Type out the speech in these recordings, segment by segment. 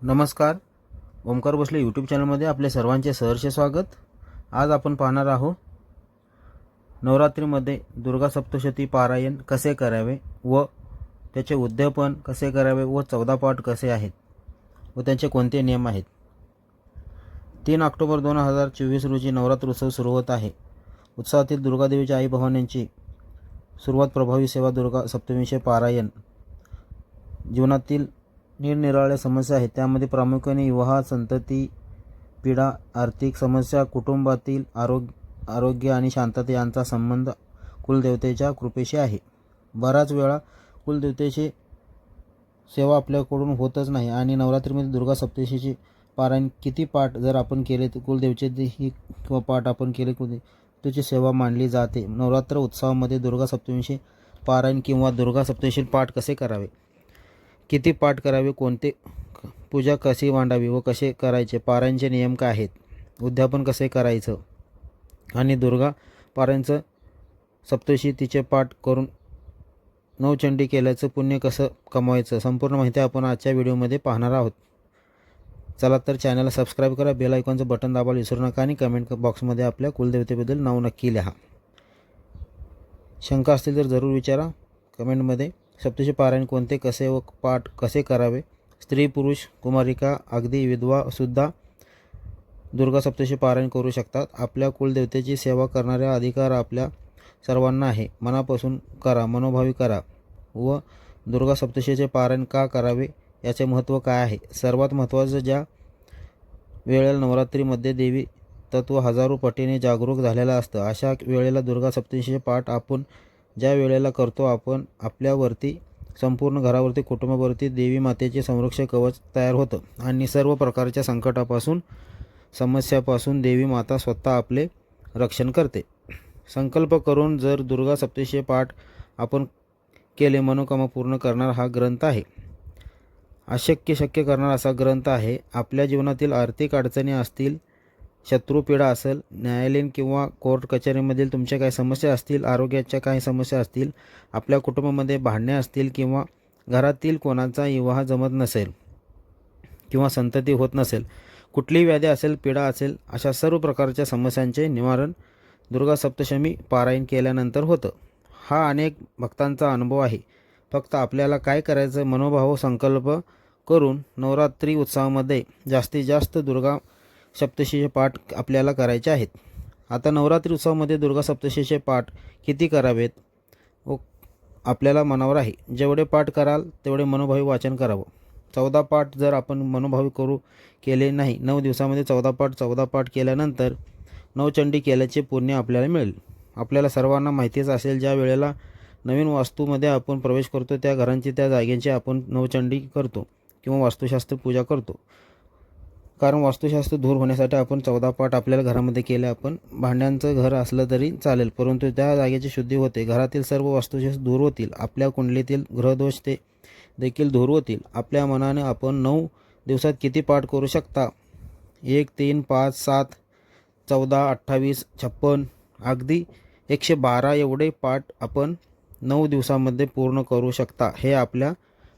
नमस्कार. ओमकार भोसले यूट्यूब चॅनलमध्ये आपले सर्वांचे सहर्ष स्वागत. आज आपण पाहणार आहोत नवरात्रीमध्ये दुर्गा सप्तशती पारायण कसे करावे व त्याचे उद्यापन कसे करावे व चौदा पाठ कसे आहेत व त्यांचे कोणते नियम आहेत. तीन ऑक्टोबर दोन हजार चोवीस रोजी नवरात्र उत्सव सुरू होत आहे. उत्सवातील दुर्गादेवीच्या आई भवानींची सुरुवात प्रभावी सेवा दुर्गा सप्तमीचे पारायण जीवनातील निरनिराळ्या समस्या आहेत. त्यामध्ये प्रामुख्याने विवाह संतती पीडा आर्थिक समस्या कुटुंबातील आरोग्य आरोग्य आणि शांतता यांचा संबंध कुलदेवतेच्या कृपेशी आहे. बराच वेळा कुलदेवतेची सेवा आपल्याकडून होतच नाही आणि नवरात्रीमध्ये दुर्गा सप्तशीचे पारायण किती पाठ जर आपण केले तर कुलदेवचे ही किंवा पाठ आपण केले कुल सेवा मानली जाते. नवरात्र उत्सवामध्ये दुर्गा सप्तमीचे पारायण किंवा दुर्गा सप्तशी पाठ कसे करावे? किती पाठ करावे कोणते पूजा कशी मांडावी व कसे करायचे पारायणचे नियम काय आहेत उद्यापन कसे करायचं आणि दुर्गा पारायणचं सप्तशी तिचे पाठ करून नवचंडी केल्याचं पुण्य कसं कमवायचं संपूर्ण माहिती आपण आजच्या व्हिडिओमध्ये पाहणार आहोत. चला तर चॅनलला सबस्क्राईब करा बेल आयकॉनचं बटन दाबायला विसरू नका आणि कमेंट बॉक्समध्ये आपल्या कुलदेवतेबद्दल नाव नक्की लिहा. शंका असतील तर जरूर विचारा कमेंटमध्ये. सप्तशी पारायण कोणते कसे व पाठ कसे करावे? स्त्री पुरुष कुमारिका अगदी विधवा सुद्धा दुर्गा सप्तशी पारायण करू शकतात. आपल्या कुलदेवतेची सेवा करणाऱ्या अधिकार आपल्या सर्वांना आहे. मनापासून करा मनोभावी करा. व दुर्गा सप्तशीचे पारायण का करावे? याचे महत्त्व काय आहे? सर्वात महत्त्वाचं ज्या वेळेला नवरात्रीमध्ये देवी तत्व हजारो पटीने जागरूक झालेलं असतं अशा वेळेला दुर्गा सप्तशीचे पाठ आपण ज्या वेळेला करतो आपण आपल्यावरती संपूर्ण घरावरती कुटुंबावरती देवी मातेचे संरक्षक कवच तयार होतं. आणि सर्व प्रकारच्या संकटापासून समस्यापासून देवी माता स्वतः आपले रक्षण करते. संकल्प करून जर दुर्गा सप्तशी पाठ आपण केले मनोकामा पूर्ण करणार हा ग्रंथ आहे. अशक्य शक्य करणारा असा ग्रंथ आहे. आपल्या जीवनातील आर्थिक अडचणी असतील शत्रुपीडा असेल न्यायालयीन किंवा कोर्ट कचेरीमधील तुमच्या काही समस्या असतील आरोग्याच्या काही समस्या असतील आपल्या कुटुंबामध्ये भांडणे असतील किंवा घरातील कोणाचा विवाह जमत नसेल किंवा संतती होत नसेल कुठलीही व्याधी असेल पीडा असेल अशा सर्व प्रकारच्या समस्यांचे निवारण दुर्गा सप्तशमी पारायण केल्यानंतर होतं. हा अनेक भक्तांचा अनुभव आहे. फक्त आपल्याला काय करायचं? मनोभाव संकल्प करून नवरात्री उत्सवामध्ये जास्तीत जास्त दुर्गा सप्तशीचे पाठ आपल्याला करायचे आहेत. आता नवरात्री उत्सवामध्ये दुर्गा सप्तशीचे पाठ किती करावेत? व आपल्याला मनावर आहे. जेवढे पाठ कराल तेवढे मनोभावी वाचन करावं. चौदा पाठ जर आपण मनोभावी करू केले नाही नऊ दिवसामध्ये चौदा पाठ चौदा पाठ केल्यानंतर नवचंडी केल्याचे पुण्य आपल्याला मिळेल. आपल्याला सर्वांना माहितीच असेल ज्या वेळेला नवीन वास्तूमध्ये आपण प्रवेश करतो त्या घरांची त्या जागेची आपण नवचंडी करतो किंवा वास्तुशास्त्र पूजा करतो. कारण वास्तुशास्त्र दूर होण्यासाठी आपण चौदा पाठ आपल्याला घरामध्ये केले आपण भांड्यांचं घर असलं तरी चालेल. परंतु त्या जागेची शुद्धी होते. घरातील सर्व वास्तुशास्त्र दूर होतील. आपल्या कुंडलीतील ग्रहदोष ते देखील दूर होतील. आपल्या मनाने आपण नऊ दिवसात किती पाठ करू शकता? एक तीन पाच सात चौदा अठ्ठावीस छप्पन अगदी एकशे बारा एवढे पाठ आपण नऊ दिवसामध्ये पूर्ण करू शकता. हे आपल्या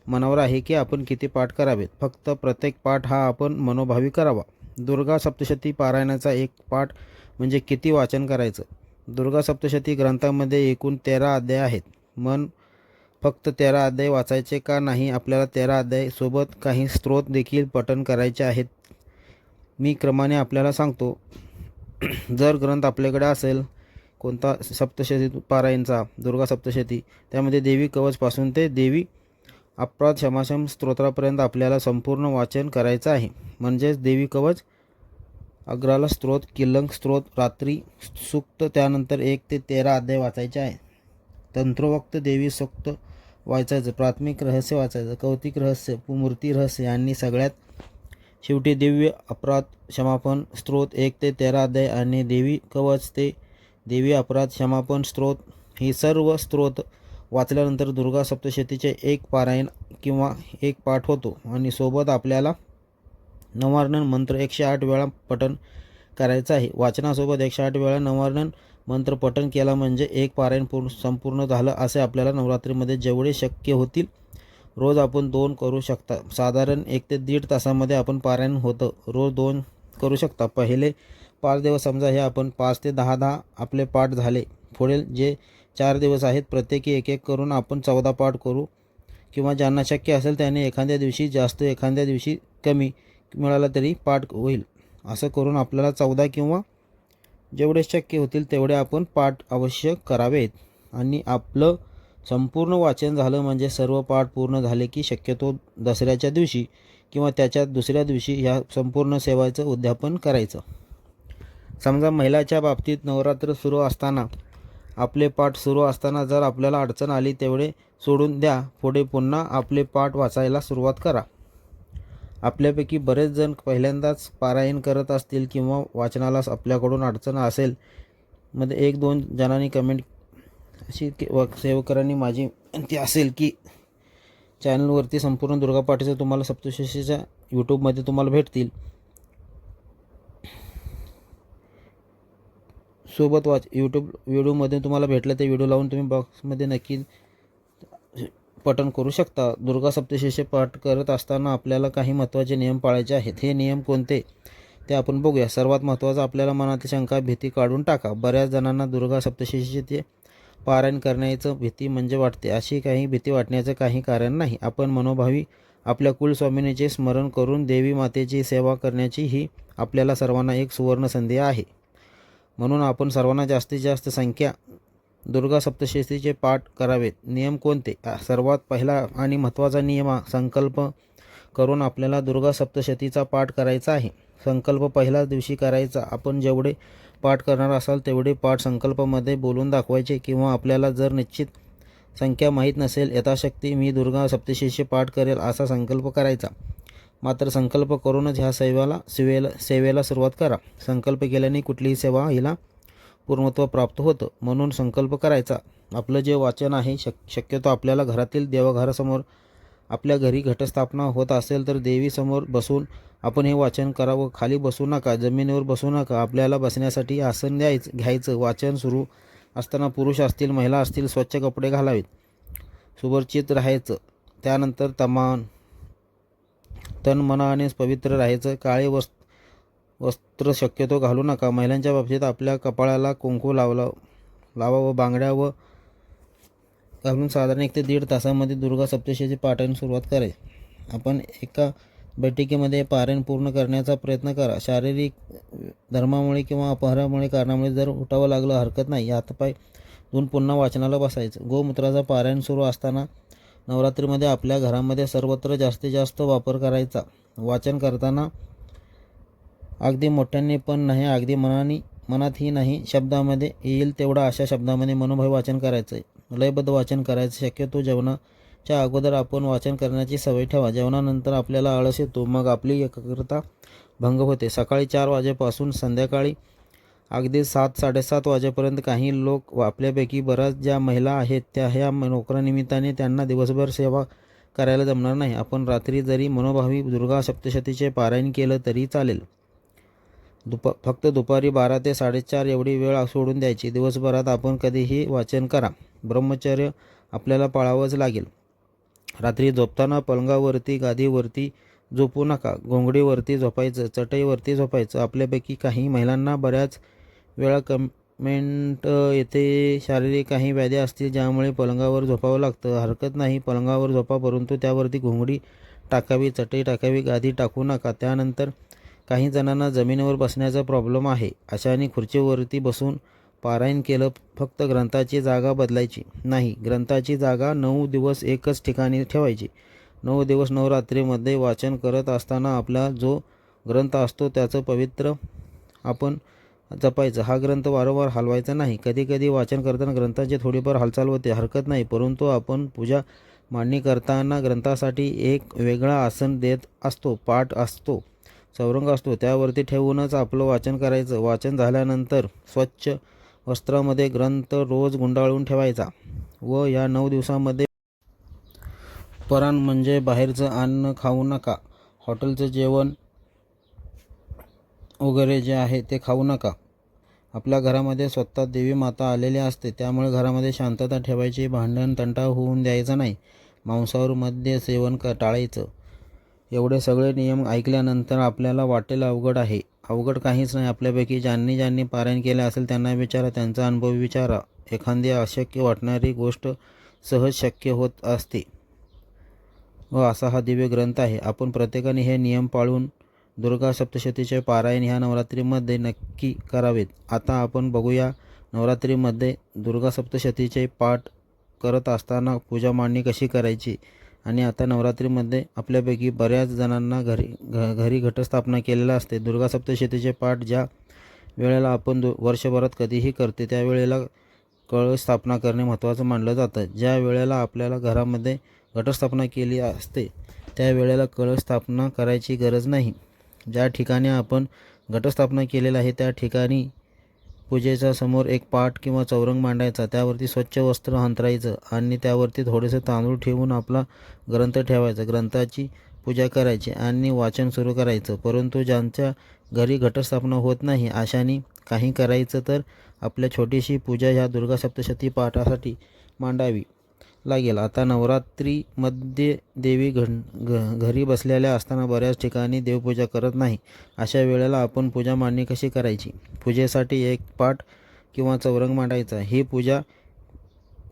मनावर आहे की आपण किती पाठ करावेत. फक्त प्रत्येक पाठ हा आपण मनोभावी करावा. दुर्गा सप्तशती पारायणाचा एक पाठ म्हणजे किती वाचन करायचं? दुर्गा सप्तशती ग्रंथामध्ये एकूण तेरा अध्याय आहेत. मन फक्त तेरा अध्याय वाचायचे का नाही? आपल्याला तेरा अध्याय सोबत काही स्त्रोत देखील पठन करायचे आहेत. मी क्रमाने आपल्याला सांगतो. जर ग्रंथ आपल्याकडे असेल कोणता सप्तशती पारायणचा दुर्गा सप्तशती त्यामध्ये देवी कवचपासून ते देवी अपराध क्षमाशम स्तोत्रापर्यंत आपल्याला संपूर्ण वाचन करायचं आहे. म्हणजेच देवी कवच अग्राला स्त्रोत किल्लंग स्त्रोत रात्री सुक्त त्यानंतर एक ते तेरा अध्याय वाचायचे आहे तंत्रोवक्त देवी सूक्त वाचायचं प्राथमिक रहस्य वाचायचं कौतिक रहस्य मूर्ती रहस्य आणि सगळ्यात शेवटी दिव्य अपराध क्षमापन स्त्रोत एक ते तेरा अध्याय आणि देवी कवच ते देवी अपराध क्षमापन स्त्रोत हे सर्व स्त्रोत वाचल्यानंतर दुर्गा सप्तशतीचे एक पारायण किंवा एक पाठ होतो आणि सोबत आपल्याला नवार्णन मंत्र एकशे आठ वेळा पठण करायचं आहे. वाचनासोबत एकशे आठ वेळा नवार्णन मंत्र पठण केला म्हणजे एक पारायण पूर्ण संपूर्ण झालं असे आपल्याला नवरात्रीमध्ये जेवढे शक्य होतील रोज आपण दोन करू शकता. साधारण एक ते दीड तासामध्ये आपण पारायण होतं रोज दोन करू शकता. पहिले पाच दिवस समजा हे आपण पाच ते दहा दहा आपले पाठ झाले. पुढील जे चार दिवस आहेत. प्रत्येकी एक एक करून आपण चौदा पाठ करू. किंवा ज्यांना शक्य असेल त्याने एखाद्या दिवशी जास्त एखाद्या दिवशी कमी मिळाला तरी पाठ होईल. असं करून आपल्याला चौदा किंवा जेवढे शक्य होतील तेवढे आपण पाठ अवश्य करावेत. आणि आपलं संपूर्ण वाचन झालं म्हणजे सर्व पाठ पूर्ण झाले की शक्यतो दसऱ्याच्या दिवशी किंवा त्याच्या दुसऱ्या दिवशी ह्या संपूर्ण सेवाचं उद्यापन करायचं. समजा महिलाच्या बाबतीत नवरात्र सुरू असताना आपले पाठ सुरू असताना जर आपल्याला अडचण आली तेवढे सोडून द्या. पुढे पुन्हा आपले पाठ वाचायला सुरुवात करा. आपल्यापैकी बरेच जण पहिल्यांदाच पारायण करत असतील किंवा वाचनाला आपल्याकडून अडचण असेल मध्ये एक दोन जणांनी कमेंट अशी व सेवकरांनी माझी विनंती असेल की चॅनलवरती संपूर्ण दुर्गापाठीचं तुम्हाला सप्तशशीच्या यूट्यूबमध्ये तुम्हाला भेटतील. सोबत वाच यूट्यूब व्हिडिओमध्ये तुम्हाला भेटलं ते व्हिडिओ लावून तुम्ही बॉक्समध्ये नक्की पठण करू शकता. दुर्गा सप्तशेषे पाठ करत असताना आपल्याला काही महत्त्वाचे नियम पाळायचे आहेत. हे नियम कोणते? ते आपण बघूया. सर्वात महत्त्वाचं आपल्याला मनातील शंका भीती काढून टाका. बऱ्याच जणांना दुर्गा सप्तशेषीचे ते पारायण करण्याचं भीती म्हणजे वाटते. अशी काही भीती वाटण्याचं काही कारण नाही. आपण मनोभावी आपल्या कुलस्वामिनीचे स्मरण करून देवी मातेची सेवा करण्याची ही आपल्याला सर्वांना एक सुवर्ण संधी आहे. म्हणून आपण सर्वांना जास्तीत जास्त संख्या दुर्गा सप्तशतीचे पाठ करावेत. नियम कोणते? सर्वात पहिला आणि महत्त्वाचा नियम संकल्प करून आपल्याला दुर्गा सप्तशतीचा पाठ करायचा आहे. संकल्प पहिल्याच दिवशी करायचा. आपण जेवढे पाठ करणार असाल तेवढे पाठ संकल्पमध्ये बोलून दाखवायचे किंवा आपल्याला जर निश्चित संख्या माहीत नसेल यथाशक्ती मी दुर्गा सप्तशतीचे पाठ करेल असा संकल्प करायचा. मात्र संकल्प करूनच ह्या सेवेला सेवेला सेवेला सुरुवात करा. संकल्प केल्याने कुठलीही सेवा हिला पूर्णत्व प्राप्त होतं. म्हणून संकल्प करायचा. आपलं जे वाचन आहे शक शक्यतो आपल्याला घरातील देवघरासमोर आपल्या घरी घटस्थापना होत असेल तर देवीसमोर बसून आपण हे वाचन करावं. खाली बसू नका जमिनीवर बसू नका. आपल्याला बसण्यासाठी आसन द्यायचं घ्यायचं. वाचन सुरू असताना पुरुष असतील महिला असतील स्वच्छ कपडे घालावेत. सुपरिचित राहायचं. त्यानंतर तमान तन मनाने पवित्र राहायचं. काळे वस् वस्त्र शक्यतो घालू नका. महिलांच्या बाबतीत आपल्या कपाळाला कुंकू लावला लावा व बांगड्या व घालून साधारण एक ते दीड तासामध्ये दुर्गा सप्तशीची पाठायन सुरुवात करायची आपण एका बैठकीमध्ये पारायण पूर्ण करण्याचा प्रयत्न करा. शारीरिक धर्मामुळे किंवा अपहारामुळे कारणामुळे जर उठावं लागलं हरकत नाही हातपाय धुवून पुन्हा वाचनाला बसायचं. गोमूत्राचा पारायण सुरू असताना नवरात्रीमध्ये आपल्या घरामध्ये सर्वत्र जास्तीत जास्त वापर करायचा. वाचन करताना अगदी मोठ्यांनी पण नाही अगदी मनाने मनातही नाही शब्दामध्ये येईल तेवढा अशा शब्दामध्ये मनोभय वाचन करायचं आहे लयबद्ध वाचन करायचं. शक्यतो जेवणाच्या अगोदर आपण वाचन करण्याची सवय ठेवा. जेवणानंतर आपल्याला आळस येतो मग आपली एकाग्रता भंग होते. सकाळी चार वाजेपासून संध्याकाळी अगदी सात साडेसात वाजेपर्यंत काही लोक आपल्यापैकी बऱ्याच ज्या महिला आहेत त्या ह्या नोकरानिमित्ताने त्यांना दिवसभर सेवा करायला जमणार नाही. आपण रात्री जरी मनोभावी दुर्गा सप्तशतीचे पारायण केलं तरी चालेल. दुपा फक्त दुपारी बारा ते साडेचार एवढी वेळ सोडून द्यायची. दिवसभरात आपण कधीही वाचन करा. ब्रह्मचर्य आपल्याला पाळावंच लागेल. रात्री झोपताना पलंगावरती गादीवरती झोपू नका. घोंगडीवरती झोपायचं चटईवरती झोपायचं. आपल्यापैकी काही महिलांना बऱ्याच वेळा कमेंट येथे शारीरिक काही व्याधी असतील ज्यामुळे पलंगावर झोपावं लागतं. हरकत नाही पलंगावर झोपा परंतु त्यावरती घोंगडी टाकावी चटई टाकावी गादी टाकू नका. त्यानंतर काही जणांना जमिनीवर बसण्याचा प्रॉब्लेम आहे. अशाने खुर्चीवरती बसून पारायण केलं फक्त ग्रंथाची जागा बदलायची नाही. ग्रंथाची जागा नऊ दिवस एकच ठिकाणी ठेवायची. नऊ दिवस नवरात्रीमध्ये वाचन करत असताना आपला जो ग्रंथ असतो त्याचं पवित्र आपण जपायचं. हा ग्रंथ वारंवार हलवायचा नाही. कधीकधी वाचन करताना ग्रंथाची थोडीफार हालचाल होते. हरकत नाही परंतु आपण पूजा मांडणी करताना ग्रंथासाठी एक वेगळा आसन देत असतो पाठ असतो चौरंग असतो. त्यावरती ठेवूनच आपलं वाचन करायचं. वाचन झाल्यानंतर स्वच्छ वस्त्रामध्ये ग्रंथ रोज गुंडाळून ठेवायचा व या नऊ दिवसामध्ये पराण म्हणजे बाहेरचं अन्न खाऊ नका. हॉटेलचं जेवण वगैरे जे आहे ते खाऊ नका. आपल्या घरामध्ये स्वतः देवी माता आलेली असते त्यामुळे घरामध्ये शांतता ठेवायची भांडण तंटा होऊन द्यायचा नाही. मांसावर मद्य सेवन क टाळायचं. एवढे सगळे नियम ऐकल्यानंतर आपल्याला वाटेल अवघड आहे. अवघड काहीच नाही. आपल्यापैकी ज्यांनी ज्यांनी पारायण केले असेल त्यांना विचारा त्यांचा अनुभव विचारा. एखादी अशक्य वाटणारी गोष्ट सहज शक्य होत असते. व असा हा दिव्य ग्रंथ आहे. आपण प्रत्येकाने हे नियम पाळून दुर्गा सप्तशतीचे पारायण ह्या नवरात्रीमध्ये नक्की करावेत. आता आपण बघूया नवरात्रीमध्ये दुर्गा सप्तशतीचे पाठ करत असताना पूजा मांडणी कशी करायची? आणि आता नवरात्रीमध्ये आपल्यापैकी बऱ्याच जणांना घरी घ घरी घटस्थापना केलेला असते. दुर्गा सप्तशतीचे पाठ ज्या वेळेला आपण दु वर्षभरात कधीही करते त्यावेळेला कळस स्थापना करणे महत्त्वाचं मानलं जातं. ज्या वेळेला आपल्याला घरामध्ये घटस्थापना केली असते त्यावेळेला कळस स्थापना करायची गरज नाही. ज्या ठिकाणी आपण घटस्थापना केलेलं आहे त्या ठिकाणी पूजेच्या समोर एक पाट किंवा चौरंग मांडायचा त्यावरती स्वच्छ वस्त्र अंतरायचं आणि त्यावरती थोडेसे तांदूळ ठेवून आपला ग्रंथ ठेवायचा. ग्रंथाची पूजा करायची आणि वाचन सुरू करायचं. परंतु ज्यांच्या घरी घटस्थापना होत नाही अशाने काही करायचं तर आपल्या छोटीशी पूजा ह्या दुर्गा सप्तशती पाठासाठी मांडावी. लागेल आता नवरात्रीमध्ये देवी घन घ घरी बसलेल्या असताना बऱ्याच ठिकाणी देवपूजा करत नाही. अशा वेळेला आपण पूजा मांडणी कशी करायची? पूजेसाठी एक पाठ किंवा चौरंग मांडायचा. ही पूजा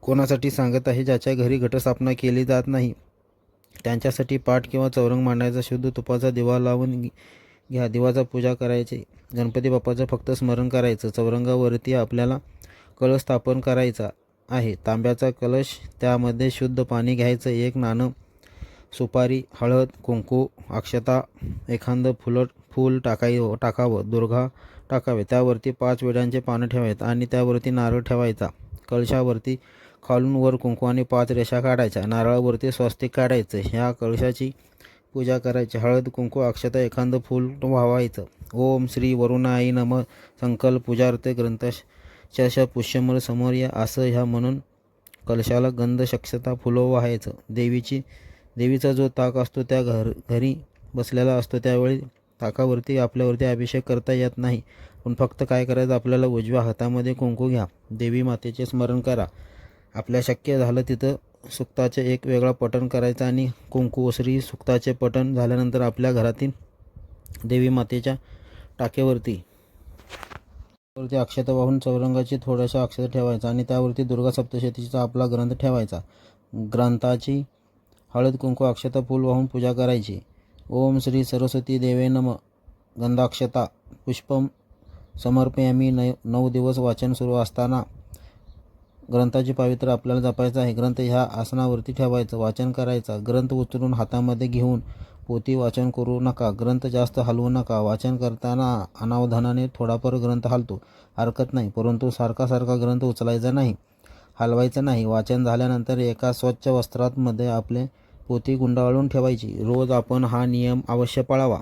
कोणासाठी सांगत आहे? ज्याच्या घरी घटस्थापना केली जात नाही. त्यांच्यासाठी पाठ किंवा चौरंग मांडायचा. शुद्ध तुपाचा दिवा लावून घ्या. दिवाचा पूजा करायची. गणपती बाप्पाचं फक्त स्मरण करायचं. चौरंगावरती आपल्याला कळ स्थापन करायचा. आहे. तांब्याचा कलश त्यामध्ये शुद्ध पाणी घ्यायचं. एक नाणं सुपारी हळद कुंकू अक्षता एखादं फुलं फूल टाकाय टाकावं दुर्गा टाकावे. त्यावरती पाच वेळांचे पानं ठेवायत आणि त्यावरती नारळ ठेवायचा. कळशावरती खालून वर कुंकू आणि पाच रेषा काढायच्या. नारळावरती स्वस्तिक काढायचं. ह्या कळशाची पूजा करायची. हळद कुंकू अक्षता एखादं फूल व्हावायचं. ओम श्री वरुणाई नम. संकल्प पूजार्थ ग्रंथ अक्षरशः पुष्यमल समोर या असं ह्या म्हणून कलशाला गंध शक्षता फुलं व्हायचं देवीची देवीचा जो ताक असतो त्या घर घरी बसलेला असतो त्यावेळी ताकावरती आपल्यावरती अभिषेक करता येत नाही. पण फक्त काय करायचं? आपल्याला उजव्या हातामध्ये कुंकू घ्या. देवी मातेचे स्मरण करा. आपल्या शक्य झालं तिथं सुक्ताचे एक वेगळा पठण करायचं आणि कुंकू ओसरी सुक्ताचे पठण झाल्यानंतर आपल्या घरातील देवी मातेच्या टाकेवरती त्यावरती अक्षता वाहून चौरंगाची थोड्याशा अक्षता ठेवायचा आणि त्यावरती दुर्गा सप्तशतीचा आपला ग्रंथ ठेवायचा. ग्रंथाची हळद कुंकू अक्षता फूल वाहून पूजा करायची. ओम श्री सरस्वती देवे नम. गंधाक्षता पुष्पम समर्पयामी न नऊ दिवस वाचन सुरू असताना ग्रंथाचे पावित्र्य आपल्याला जपायचं आहे. ग्रंथ ह्या आसनावरती ठेवायचं वाचन करायचा. ग्रंथ उचलून हातामध्ये घेऊन पोथी वाचन करू नका. ग्रंथ जास्त हलवू नका. वाचन करताना अनावधानाने थोडाफार ग्रंथ हलतो. हरकत नाही परंतु सारखा सारखा ग्रंथ उचलायचा नाही हलवायचा नाही. वाचन झाल्यानंतर एका स्वच्छ वस्त्रातमध्ये आपले पोथी गुंडाळून ठेवायची. रोज आपण हा नियम अवश्य पाळावा.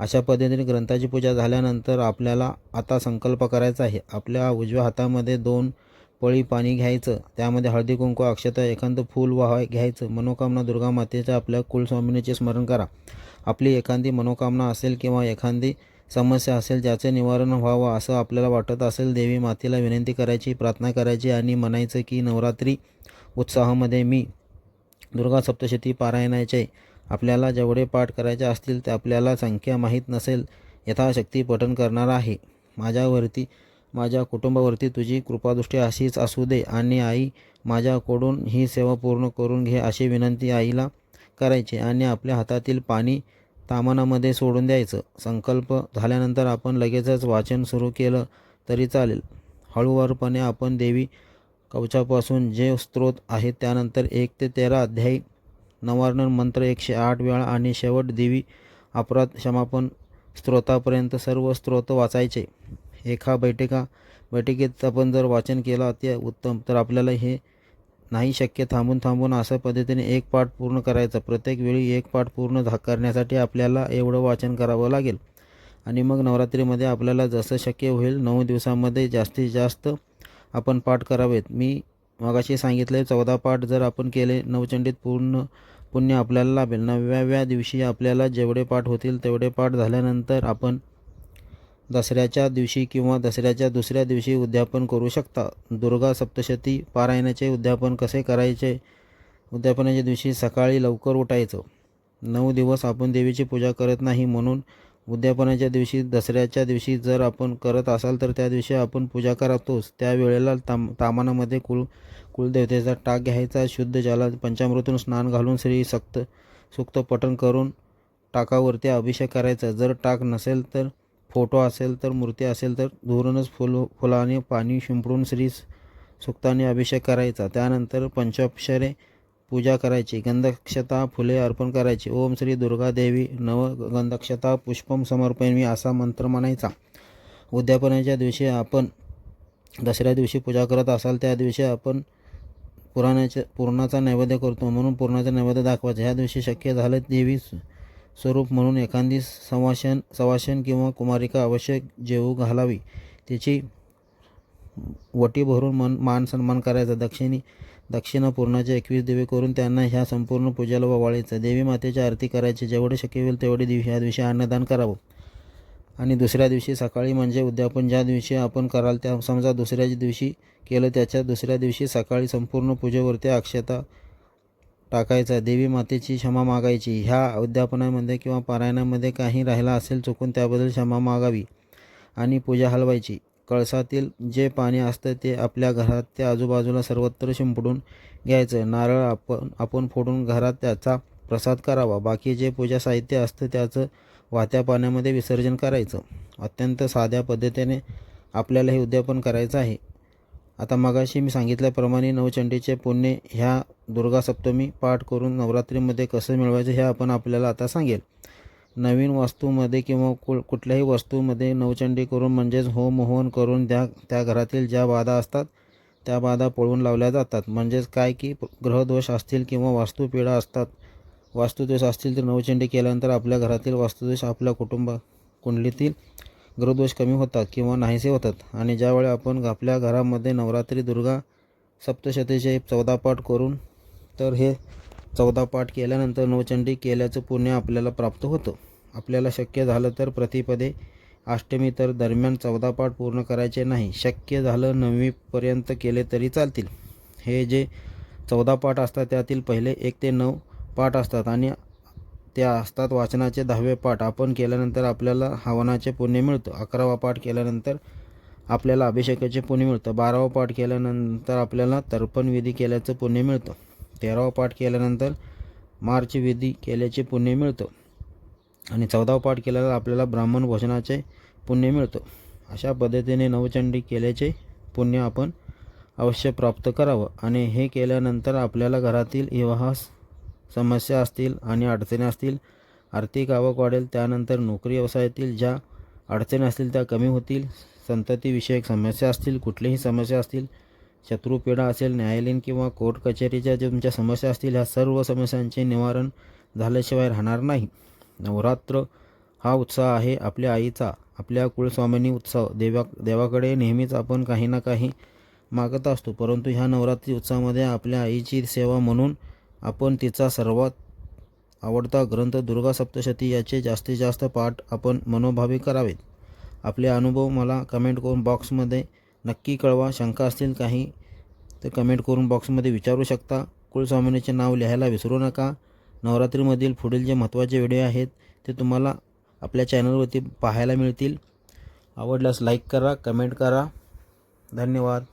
अशा पद्धतीने ग्रंथाची पूजा झाल्यानंतर आपल्याला आता संकल्प करायचा आहे. आपल्या उजव्या हातामध्ये दोन पळी पाणी घ्यायचं. त्यामध्ये हळदी कुंकू अक्षता एखादं फूल वाह घ्यायचं. मनोकामना दुर्गा मातेच्या आपल्या कुलस्वामिनीचे स्मरण करा. आपली एखादी मनोकामना असेल किंवा एखादी समस्या असेल ज्याचे निवारण व्हावं असं आपल्याला वाटत असेल देवी मातेला विनंती करायची प्रार्थना करायची आणि म्हणायचं की नवरात्री उत्साहामध्ये मी दुर्गा सप्तशती पारायणाचे आपल्याला जेवढे पाठ करायचे असतील ते आपल्याला संख्या माहीत नसेल यथाशक्ती पठण करणार आहे. माझ्यावरती माझ्या कुटुंबावरती तुझी कृपादृष्टी अशीच असू दे आणि आई माझ्याकडून ही सेवा पूर्ण करून घे अशी विनंती आईला करायची आणि आपल्या हातातील पाणी तामनामध्ये सोडून द्यायचं. संकल्प झाल्यानंतर आपण लगेचच वाचन सुरू केलं तरी चालेल. हळूवारपणे आपण देवी कवचापासून जे स्त्रोत आहेत त्यानंतर एक ते तेरा अध्यायी नवारण मंत्र एकशे आठ वेळा आणि शेवट देवी अपराध क्षमापण स्त्रोतापर्यंत सर्व स्त्रोत वाचायचे. एका बैठका बैठकीत आपण जर वाचन केलं अति उत्तम तर आपल्याला हे नाही शक्य थांबून थांबून अशा पद्धतीने एक पाठ पूर्ण करायचा. प्रत्येक वेळी एक पाठ पूर्ण झा करण्यासाठी आपल्याला एवढं वाचन करावं लागेल. आणि मग नवरात्रीमध्ये आपल्याला जसं शक्य होईल नऊ दिवसामध्ये जास्तीत जास्त आपण पाठ करावेत. मी मगाशी सांगितले चौदा पाठ जर आपण केले नवचंडीत पूर्ण पुण्य आपल्याला लाभेल. नवव्या दिवशी आपल्याला जेवढे पाठ होतील तेवढे पाठ झाल्यानंतर आपण दसऱ्याच्या दिवशी किंवा दसऱ्याच्या दुसऱ्या दिवशी उद्यापन करू शकता. दुर्गा सप्तशती पारायणाचे उद्यापन कसे करायचे? उद्यापनाच्या दिवशी सकाळी लवकर उठायचं. नऊ दिवस आपण देवीची पूजा करत नाही म्हणून उद्यापनाच्या दिवशी दसऱ्याच्या दिवशी जर आपण करत असाल तर त्या दिवशी आपण पूजा करतोच. त्यावेळेला ताम तामानामध्ये कुल कुलदेवतेचा टाक घ्यायचा शुद्ध जलात पंचामृतून स्नान घालून श्री सक्त सुक्त पठण करून टाकावरती अभिषेक करायचा. जर टाक नसेल तर फोटो असेल तर मूर्ती असेल तर दुरूनच फुल फुलाने पाणी शिंपडून श्री सुक्ताने अभिषेक करायचा. त्यानंतर पंचाक्षरे पूजा करायची. गंधक्षता फुले अर्पण करायची. ओम श्री दुर्गा देवी नव गंधक्षता पुष्पम समर्पयामी असा मंत्र म्हणायचा. उद्यापनाच्या दिवशी आपण दसऱ्या दिवशी पूजा करत असाल त्या दिवशी आपण पुराणाच्या पूर्णाचा नैवेद्य करतो. म्हणून पूर्णाचा नैवेद्य दाखवायचा. ह्या दिवशी शक्य झालं देवी स्वरूप म्हणून एखादी संवासन सवासन किंवा कुमारिका आवश्यक जेवू घालावी. त्याची वटी भरून मन मान सन्मान करायचा. दक्षिणी दक्षिणा पूर्णाचे एकवीस दिवे करून त्यांना ह्या संपूर्ण पूजेला ववाळायचं. देवी मातेची आरती करायची. जेवढे शक्य होईल तेवढे दिवशी ह्या दिवशी अन्नदान करावं. आणि दुसऱ्या दिवशी सकाळी म्हणजे उद्यापन ज्या दिवशी आपण कराल त्या समजा दुसऱ्या दिवशी केलं त्याच्या दुसऱ्या दिवशी सकाळी संपूर्ण पूजेवरती अक्षता टाकायचा. देवी मातेची क्षमा मागायची. ह्या उद्यापनामध्ये किंवा पारायणामध्ये काही राहिला असेल चुकून त्याबद्दल क्षमा मागावी आणि पूजा हलवायची. कळसातील जे पाणी असतं ते आपल्या घरात ते आजूबाजूला सर्वत्र शिंपडून घ्यायचं. नारळ आपण आपण फोडून घरात त्याचा प्रसाद करावा. बाकी जे पूजा साहित्य असतं त्याचं वाहत्या पाण्यामध्ये विसर्जन करायचं. अत्यंत साध्या पद्धतीने आपल्याला हे उद्यापन करायचं आहे. आता मगाशी मी सांगितल्याप्रमाणे नवचंडीचे पुण्य ह्या दुर्गा सप्तमी पाठ करून नवरात्रीमध्ये कसं मिळवायचं हे आपण आपल्याला आता सांगेल. नवीन वास्तूमध्ये किंवा कु कुठल्याही वस्तूमध्ये नवचंडी करून म्हणजेच होम हवन करून त्या त्या घरातील ज्या बाधा असतात त्या बाधा पळवून लावल्या जातात. म्हणजेच काय की ग्रहदोष असतील किंवा वास्तुपीडा असतात वास्तुदोष असतील तर नवचंडी केल्यानंतर आपल्या घरातील वास्तुदोष आपल्या कुटुंबा कुंडलीतील ग्रहदोष कमी होतात किंवा नाहीसे होतात. आणि ज्यावेळी आपण आपल्या घरामध्ये नवरात्री दुर्गा सप्तशतीचे चौदा पाठ करून तर हे चौदा पाठ केल्यानंतर नवचंडी केल्याचं पुण्य आपल्याला प्राप्त होतं. आपल्याला शक्य झालं तर प्रतिपदे अष्टमी तर दरम्यान चौदा पाठ पूर्ण करायचे नाही. शक्य झालं नववीपर्यंत केले तरी चालतील. हे जे चौदा पाठ असतात त्यातील पहिले एक ते नऊ पाठ असतात आणि त्या असतात. वाचनाचे दहावे पाठ आपण केल्यानंतर आपल्याला हवनाचे पुण्य मिळतं. अकरावा पाठ केल्यानंतर आपल्याला अभिषेकाचे पुण्य मिळतं. बारावा पाठ केल्यानंतर आपल्याला तर्पण विधी केल्याचं पुण्य मिळतं. तेरावा पाठ केल्यानंतर मार्च विधी केल्याचे पुण्य मिळतं. आणि चौदावा पाठ केल्यावर आपल्याला ब्राह्मण भोजनाचे पुण्य मिळतं. अशा पद्धतीने नवचंडी केल्याचे पुण्य आपण अवश्य प्राप्त करावं. आणि हे केल्यानंतर आपल्याला घरातील विवाहास समस्या असतील आणि अडचणी असतील आर्थिक आवक वाढेल त्यानंतर नोकरी व्यवसायातील ज्या अडचणी असतील त्या कमी होतील संततीविषयक समस्या असतील कुठलीही समस्या असतील शत्रुपीडा असेल न्यायालयीन किंवा कोर्ट कचेरीच्या ज्या तुमच्या समस्या असतील ह्या सर्व समस्यांचे निवारण झाल्याशिवाय राहणार नाही. नवरात्र हा उत्साह आहे आपल्या आईचा आपल्या कुलस्वामिनी उत्सव. देवा देवाकडे नेहमीच आपण काही ना काही मागत असतो परंतु ह्या नवरात्री उत्सवामध्ये आपल्या आईची सेवा म्हणून आपण तिचा सर्वात आवडता ग्रंथ दुर्गा सप्तशती याचे जास्तीत जास्त पाठ आपण मनोभावी करावेत. आपले अनुभव मला कमेंट करून बॉक्समध्ये नक्की कळवा. शंका असतील काही तर कमेंट करून बॉक्समध्ये विचारू शकता. कुलस्वामिनीचे नाव लिहायला विसरू नका. नवरात्रीमधील पुढील जे महत्त्वाचे व्हिडिओ आहेत ते तुम्हाला आपल्या चॅनलवरती पाहायला मिळतील. आवडल्यास लाईक करा कमेंट करा. धन्यवाद.